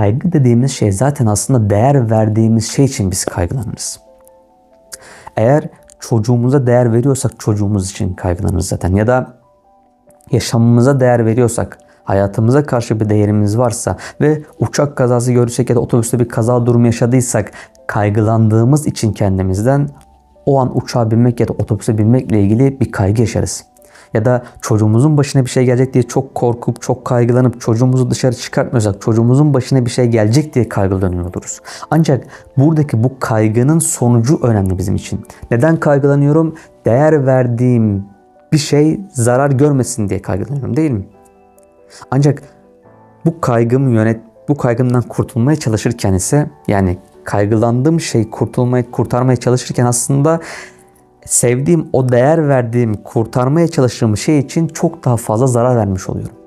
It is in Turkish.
kaygı dediğimiz şey zaten aslında değer verdiğimiz şey için biz kaygılanırız. Eğer çocuğumuza değer veriyorsak çocuğumuz için kaygılanırız zaten. Ya da yaşamımıza değer veriyorsak, hayatımıza karşı bir değerimiz varsa ve uçak kazası görürsek ya da otobüste bir kaza durumu yaşadıysak kaygılandığımız için kendimizden o an uçağa binmek ya da otobüse binmekle ilgili bir kaygı yaşarız. Ya da çocuğumuzun başına bir şey gelecek diye çok korkup çok kaygılanıp çocuğumuzu dışarı çıkartmıyorsak çocuğumuzun başına bir şey gelecek diye kaygılanıyor oluruz. Ancak buradaki bu kaygının sonucu önemli bizim için. Neden kaygılanıyorum? Değer verdiğim bir şey zarar görmesin diye kaygılanıyorum değil mi? Ancak bu kaygımı yönet bu kaygımdan kurtulmaya çalışırken ise yani kaygılandığım şey kurtulmaya kurtarmaya çalışırken aslında sevdiğim o değer verdiğim kurtarmaya çalıştığım şey için çok daha fazla zarar vermiş oluyorum.